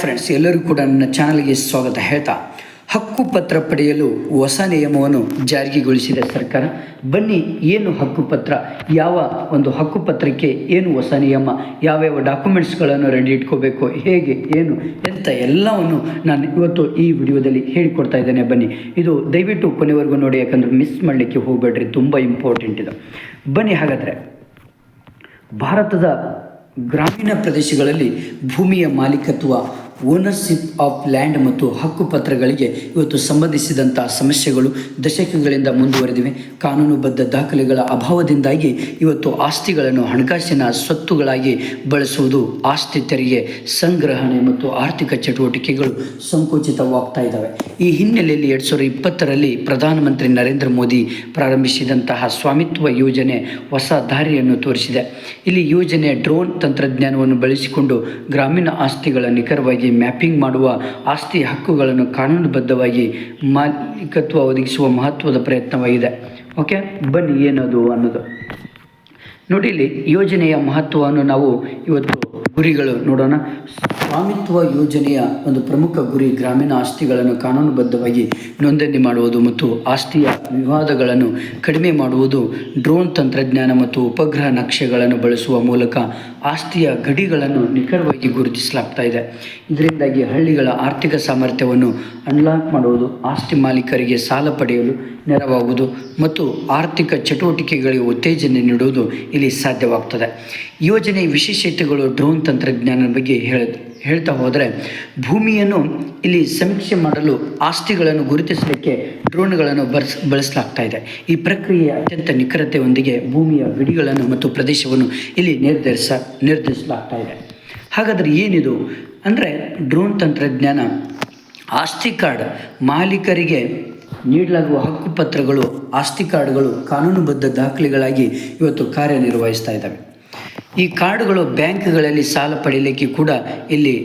Friends ಎಲ್ಲರಿಗೂ ಕೂಡ ನನ್ನ ಚಾನಲ್ಗೆ ಸ್ವಾಗತ. ಹೇಳ್ತಾ ಹಕ್ಕು ಪತ್ರ ಪಡೆಯಲು ಹೊಸ ನಿಯಮವನ್ನು ಜಾರಿಗೆಗೊಳಿಸಿದೆ ಸರ್ಕಾರ. ಬನ್ನಿ, ಏನು ಹಕ್ಕು ಪತ್ರ ಯಾವ ಒಂದು ಹಕ್ಕುಪತ್ರಕ್ಕೆ ಏನು ಹೊಸ ನಿಯಮ? ಯಾವ್ಯಾವ ಡಾಕ್ಯುಮೆಂಟ್ಸ್ಗಳನ್ನು ರೆಡಿ ಇಟ್ಕೋಬೇಕು? ಹೇಗೆ? ಏನು? ಎಂತ ಎಲ್ಲವನ್ನು ನಾನು ಇವತ್ತು ಈ ವಿಡಿಯೋದಲ್ಲಿ ಹೇಳಿಕೊಡ್ತಾ ಇದ್ದೇನೆ. ಬನ್ನಿ, ಇದು ದಯವಿಟ್ಟು ಕೊನೆವರೆಗೂ ನೋಡಿ, ಯಾಕಂದರೆ ಮಿಸ್ ಮಾಡಲಿಕ್ಕೆ ಹೋಗಬೇಡ್ರಿ. ತುಂಬ ಇಂಪಾರ್ಟೆಂಟ್ ಇದು. ಬನ್ನಿ, ಹಾಗಾದರೆ, ಭಾರತದ ಗ್ರಾಮೀಣ ಪ್ರದೇಶಗಳಲ್ಲಿ ಭೂಮಿಯ ಮಾಲೀಕತ್ವ ಓನರ್ಶಿಪ್ ಆಫ್ ಲ್ಯಾಂಡ್ ಮತ್ತು ಹಕ್ಕುಪತ್ರಗಳಿಗೆ ಇವತ್ತು ಸಂಬಂಧಿಸಿದಂಥ ಸಮಸ್ಯೆಗಳು ದಶಕಗಳಿಂದ ಮುಂದುವರೆದಿವೆ. ಕಾನೂನುಬದ್ಧ ದಾಖಲೆಗಳ ಅಭಾವದಿಂದಾಗಿ ಇವತ್ತು ಆಸ್ತಿಗಳನ್ನು ಹಣಕಾಸಿನ ಸ್ವತ್ತುಗಳಾಗಿ ಬಳಸುವುದು ಆಸ್ತಿ ತೆರಿಗೆ, ಸಂಗ್ರಹಣೆ ಮತ್ತು ಆರ್ಥಿಕ ಚಟುವಟಿಕೆಗಳು ಸಂಕುಚಿತವಾಗ್ತಾ ಇದ್ದಾವೆ. ಈ ಹಿನ್ನೆಲೆಯಲ್ಲಿ ಎರಡು ಸಾವಿರದ ಇಪ್ಪತ್ತರಲ್ಲಿ ಪ್ರಧಾನಮಂತ್ರಿ ನರೇಂದ್ರ ಮೋದಿ ಪ್ರಾರಂಭಿಸಿದಂತಹ ಸ್ವಾಮಿತ್ವ ಯೋಜನೆ ಹೊಸ ದಾರಿಯನ್ನು ತೋರಿಸಿದೆ. ಇಲ್ಲಿ ಯೋಜನೆ ಡ್ರೋನ್ ತಂತ್ರಜ್ಞಾನವನ್ನು ಬಳಸಿಕೊಂಡು ಗ್ರಾಮೀಣ ಆಸ್ತಿಗಳ ನಿಖರವಾಗಿ ಮ್ಯಾಪಿಂಗ್ ಮಾಡುವ ಆಸ್ತಿ ಹಕ್ಕುಗಳನ್ನು ಕಾನೂನುಬದ್ಧವಾಗಿ ಮಾಲೀಕತ್ವ ಒದಗಿಸುವ ಮಹತ್ವದ ಪ್ರಯತ್ನವಾಗಿದೆ. ಓಕೆ ಬನ್ನಿ ಏನದು ಅನ್ನೋದು. ನೋಡಿ ಇಲ್ಲಿ ಯೋಜನೆಯ ಮಹತ್ವವನ್ನು ನಾವು ಇವತ್ತು ಗುರಿಗಳು ನೋಡೋಣ. ಸ್ವಾಮಿತ್ವ ಯೋಜನೆಯ ಒಂದು ಪ್ರಮುಖ ಗುರಿ ಗ್ರಾಮೀಣ ಆಸ್ತಿಗಳನ್ನು ಕಾನೂನುಬದ್ಧವಾಗಿ ನೋಂದಣಿ ಮಾಡುವುದು ಮತ್ತು ಆಸ್ತಿಯ ವಿವಾದಗಳನ್ನು ಕಡಿಮೆ ಮಾಡುವುದು ಡ್ರೋನ್ ತಂತ್ರಜ್ಞಾನ ಮತ್ತು ಉಪಗ್ರಹ ನಕ್ಷೆಗಳನ್ನು ಬಳಸುವ ಮೂಲಕ ಆಸ್ತಿಯ ಗಡಿಗಳನ್ನು ನಿಖರವಾಗಿ ಗುರುತಿಸಲಾಗ್ತಾ ಇದೆ. ಇದರಿಂದಾಗಿ ಹಳ್ಳಿಗಳ ಆರ್ಥಿಕ ಸಾಮರ್ಥ್ಯವನ್ನು ಅನ್ಲಾಕ್ ಮಾಡುವುದು, ಆಸ್ತಿ ಮಾಲೀಕರಿಗೆ ಸಾಲ ಪಡೆಯಲು ನೆರವಾಗುವುದು ಮತ್ತು ಆರ್ಥಿಕ ಚಟುವಟಿಕೆಗಳಿಗೆ ಉತ್ತೇಜನ ನೀಡುವುದು ಇಲ್ಲಿ ಸಾಧ್ಯವಾಗ್ತದೆ. ಯೋಜನೆ ವಿಶೇಷತೆಗಳು ಡ್ರೋನ್ ತಂತ್ರಜ್ಞಾನದ ಬಗ್ಗೆ ಹೇಳ ಹೇಳ್ತಾ ಹೋದರೆ ಭೂಮಿಯನ್ನು ಇಲ್ಲಿ ಸಮೀಕ್ಷೆ ಮಾಡಲು ಆಸ್ತಿಗಳನ್ನು ಗುರುತಿಸಲಿಕ್ಕೆ ಡ್ರೋನ್ಗಳನ್ನು ಬಳಸ್ ಬಳಸಲಾಗ್ತಾ ಇದೆ. ಈ ಪ್ರಕ್ರಿಯೆ ಅತ್ಯಂತ ನಿಖರತೆಯೊಂದಿಗೆ ಭೂಮಿಯ ಗಡಿಗಳನ್ನು ಮತ್ತು ಪ್ರದೇಶವನ್ನು ಇಲ್ಲಿ ನಿರ್ಧರಿಸ, ನಿರ್ಧರಿಸಲಾಗ್ತಾ ಇದೆ. ಹಾಗಾದರೆ ಏನಿದು? ಅಂದರೆ ಡ್ರೋನ್ ತಂತ್ರಜ್ಞಾನ, ಆಸ್ತಿ ಕಾರ್ಡ್ ಮಾಲೀಕರಿಗೆ ನೀಡಲಾಗುವ ಹಕ್ಕುಪತ್ರಗಳು, ಆಸ್ತಿ ಕಾರ್ಡ್ಗಳು ಕಾನೂನುಬದ್ಧ ದಾಖಲೆಗಳಾಗಿ ಇವತ್ತು ಕಾರ್ಯನಿರ್ವಹಿಸ್ತಾ ಇದ್ದಾವೆ. ಈ ಕಾರ್ಡ್ಗಳು ಬ್ಯಾಂಕ್ಗಳಲ್ಲಿ ಸಾಲ ಪಡೆಯಲಿಕ್ಕೆ ಕೂಡ ಇಲ್ಲಿ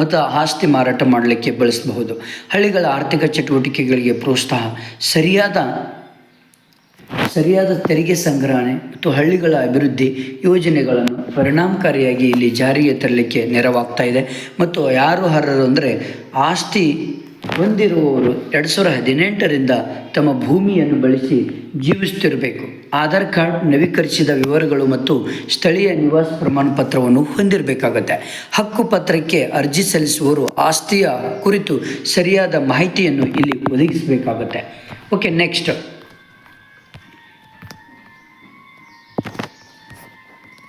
ಮತ್ತು ಆಸ್ತಿ ಮಾರಾಟ ಮಾಡಲಿಕ್ಕೆ ಬಳಸಬಹುದು. ಹಳ್ಳಿಗಳ ಆರ್ಥಿಕ ಚಟುವಟಿಕೆಗಳಿಗೆ ಪ್ರೋತ್ಸಾಹ, ಸರಿಯಾದ ಸರಿಯಾದ ತೆರಿಗೆ ಸಂಗ್ರಹಣೆ ಮತ್ತು ಹಳ್ಳಿಗಳ ಅಭಿವೃದ್ಧಿ ಯೋಜನೆಗಳನ್ನು ಪರಿಣಾಮಕಾರಿಯಾಗಿ ಇಲ್ಲಿ ಜಾರಿಗೆ ತರಲಿಕ್ಕೆ ನೆರವಾಗ್ತಾ ಇದೆ. ಮತ್ತು ಯಾರು ಅರ್ಹರು ಅಂದರೆ ಆಸ್ತಿ ಹೊಂದಿರುವವರು ಎರಡು ಸಾವಿರ ಹದಿನೆಂಟರಿಂದ ತಮ್ಮ ಭೂಮಿಯನ್ನು ಬಳಸಿ ಜೀವಿಸುತ್ತಿರಬೇಕು. ಆಧಾರ್ ಕಾರ್ಡ್ ನವೀಕರಿಸಿದ ವಿವರಗಳು ಮತ್ತು ಸ್ಥಳೀಯ ನಿವಾಸ ಪ್ರಮಾಣ ಪತ್ರವನ್ನು ಹೊಂದಿರಬೇಕಾಗತ್ತೆ. ಹಕ್ಕು ಪತ್ರಕ್ಕೆ ಅರ್ಜಿ ಸಲ್ಲಿಸುವವರು ಆಸ್ತಿಯ ಕುರಿತು ಸರಿಯಾದ ಮಾಹಿತಿಯನ್ನು ಇಲ್ಲಿ ಒದಗಿಸಬೇಕಾಗುತ್ತೆ. ಓಕೆ ನೆಕ್ಸ್ಟ್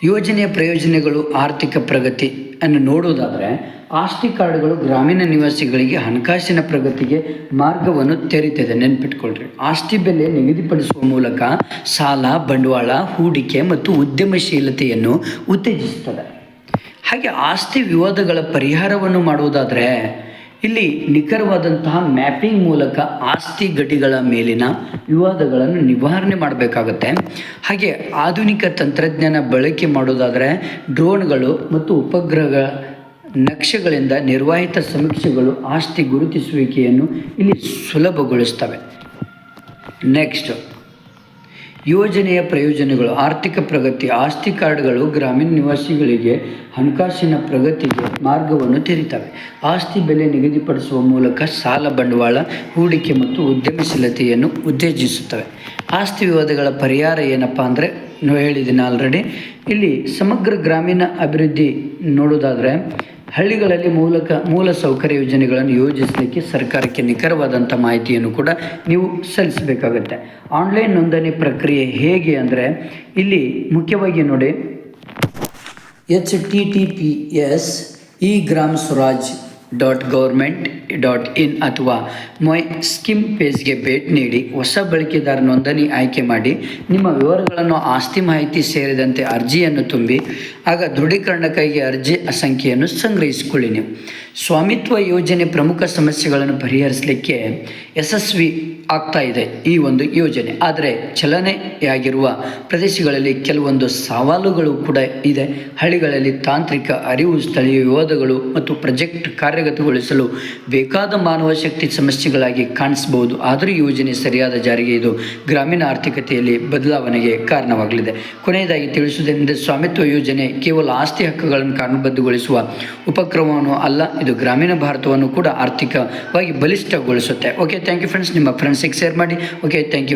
ಯೋಜನೆಯ ಪ್ರಯೋಜನಗಳು, ಆರ್ಥಿಕ ಪ್ರಗತಿ ಅನ್ನು ನೋಡುವುದಾದರೆ, ಆಸ್ತಿ ಕಾರ್ಡ್ಗಳು ಗ್ರಾಮೀಣ ನಿವಾಸಿಗಳಿಗೆ ಹಣಕಾಸಿನ ಪ್ರಗತಿಗೆ ಮಾರ್ಗವನ್ನು ತೆರೀತದೆ ನೆನ್ಪಿಟ್ಕೊಳ್ರಿ. ಆಸ್ತಿ ಬೆಲೆ ನಿಗದಿಪಡಿಸುವ ಮೂಲಕ ಸಾಲ, ಬಂಡವಾಳ, ಹೂಡಿಕೆ ಮತ್ತು ಉದ್ಯಮಶೀಲತೆಯನ್ನು ಉತ್ತೇಜಿಸುತ್ತದೆ. ಹಾಗೆ ಆಸ್ತಿ ವಿವಾದಗಳ ಪರಿಹಾರವನ್ನು ಮಾಡುವುದಾದರೆ ಇಲ್ಲಿ ನಿಖರವಾದಂತಹ ಮ್ಯಾಪಿಂಗ್ ಮೂಲಕ ಆಸ್ತಿ ಗಡಿಗಳ ಮೇಲಿನ ವಿವಾದಗಳನ್ನು ನಿವಾರಣೆ ಮಾಡಬೇಕಾಗತ್ತೆ. ಹಾಗೆ ಆಧುನಿಕ ತಂತ್ರಜ್ಞಾನ ಬಳಕೆ ಮಾಡೋದಾದರೆ ಡ್ರೋನ್ಗಳು ಮತ್ತು ಉಪಗ್ರಹಗಳ ನಕ್ಷೆಗಳಿಂದ ನಿರ್ವಾಹಿತ ಸಮೀಕ್ಷೆಗಳು ಆಸ್ತಿ ಗುರುತಿಸುವಿಕೆಯನ್ನು ಇಲ್ಲಿ ಸುಲಭಗೊಳಿಸ್ತವೆ. ನೆಕ್ಸ್ಟ್. ಯೋಜನೆಯ ಪ್ರಯೋಜನಗಳು, ಆರ್ಥಿಕ ಪ್ರಗತಿ, ಆಸ್ತಿ ಕಾರ್ಡ್ಗಳು ಗ್ರಾಮೀಣ ನಿವಾಸಿಗಳಿಗೆ ಹಣಕಾಸಿನ ಪ್ರಗತಿಗೆ ಮಾರ್ಗವನ್ನು ತೆರೀತವೆ. ಆಸ್ತಿ ಬೆಲೆ ನಿಗದಿಪಡಿಸುವ ಮೂಲಕ ಸಾಲ ಬಂಡವಾಳ ಹೂಡಿಕೆ ಮತ್ತು ಉದ್ಯಮಶೀಲತೆಯನ್ನು ಉತ್ತೇಜಿಸುತ್ತವೆ. ಆಸ್ತಿ ವಿವಾದಗಳ ಪರಿಹಾರ ಏನಪ್ಪ ಅಂದರೆ ಹೇಳಿದ್ದೀನಿ ಆಲ್ರೆಡಿ ಇಲ್ಲಿ ಸಮಗ್ರ ಗ್ರಾಮೀಣ ಅಭಿವೃದ್ಧಿ ನೋಡೋದಾದರೆ ಹಳ್ಳಿಗಳಲ್ಲಿ ಮೂಲಕ ಮೂಲ ಸೌಕರ್ಯ ಯೋಜನೆಗಳನ್ನು ಯೋಜಿಸಲಿಕ್ಕೆ ಸರ್ಕಾರಕ್ಕೆ ನಿಖರವಾದಂಥ ಮಾಹಿತಿಯನ್ನು ಕೂಡ ನೀವು ಸಲ್ಲಿಸಬೇಕಾಗತ್ತೆ. ಆನ್ಲೈನ್ ನೋಂದಣಿ ಪ್ರಕ್ರಿಯೆ ಹೇಗೆ ಅಂದರೆ ಇಲ್ಲಿ ಮುಖ್ಯವಾಗಿ ನೋಡಿ H T T P S E Gram Swaraj dot government dot in ಅಥವಾ ಮೈ ಸ್ಕಿಮ್ ಪೇಜ್ಗೆ ಭೇಟಿ ನೀಡಿ ಹೊಸ ಬಳಕೆದಾರ ನೋಂದಣಿ ಆಯ್ಕೆ ಮಾಡಿ ನಿಮ್ಮ ವಿವರಗಳನ್ನು ಆಸ್ತಿ ಮಾಹಿತಿ ಸೇರಿದಂತೆ ಅರ್ಜಿಯನ್ನು ತುಂಬಿ, ಆಗ ದೃಢೀಕರಣಕ್ಕಾಗಿ ಅರ್ಜಿ ಸಂಖ್ಯೆಯನ್ನು ಸಂಗ್ರಹಿಸಿಕೊಳ್ಳಿ ನೀವು. ಸ್ವಾಮಿತ್ವ ಯೋಜನೆ ಪ್ರಮುಖ ಸಮಸ್ಯೆಗಳನ್ನು ಪರಿಹರಿಸಲಿಕ್ಕೆ ಯಶಸ್ವಿ ಆಗ್ತಾ ಇದೆ ಈ ಒಂದು ಯೋಜನೆ. ಆದರೆ ಚಲನೆಯಾಗಿರುವ ಪ್ರದೇಶಗಳಲ್ಲಿ ಕೆಲವೊಂದು ಸವಾಲುಗಳು ಕೂಡ ಇದೆ. ಹಳ್ಳಿಗಳಲ್ಲಿ ತಾಂತ್ರಿಕ ಅರಿವು, ಸ್ಥಳೀಯ ವಿವಾದಗಳು ಮತ್ತು ಪ್ರಾಜೆಕ್ಟ್ ಕಾರ್ಯಗತಗೊಳಿಸಲು ಬೇಕಾದ ಮಾನವ ಶಕ್ತಿ ಸಮಸ್ಯೆಗಳಾಗಿ ಕಾಣಿಸಬಹುದು. ಆದರೂ ಯೋಜನೆ ಸರಿಯಾದ ಜಾರಿಗೆ ಇದು ಗ್ರಾಮೀಣ ಆರ್ಥಿಕತೆಯಲ್ಲಿ ಬದಲಾವಣೆಗೆ ಕಾರಣವಾಗಲಿದೆ. ಕೊನೆಯದಾಗಿ ತಿಳಿಸುವುದರಿಂದ ಸ್ವಾಮಿತ್ವ ಯೋಜನೆ ಕೇವಲ ಆಸ್ತಿ ಹಕ್ಕುಗಳನ್ನು ಕಾನೂನುಬದ್ಧಗೊಳಿಸುವ ಉಪಕ್ರಮವನ್ನು ಅಲ್ಲ, ಇದು ಗ್ರಾಮೀಣ ಭಾರತವನ್ನು ಕೂಡ ಆರ್ಥಿಕವಾಗಿ ಬಲಿಷ್ಠಗೊಳಿಸುತ್ತೆ. ಓಕೆ ಥ್ಯಾಂಕ್ ಯು ಫ್ರೆಂಡ್ಸ್ ನಿಮ್ಮ ಫ್ರೆಂಡ್ಸಿಗೆ ಶೇರ್ ಮಾಡಿ ಓಕೆ ಥ್ಯಾಂಕ್ ಯು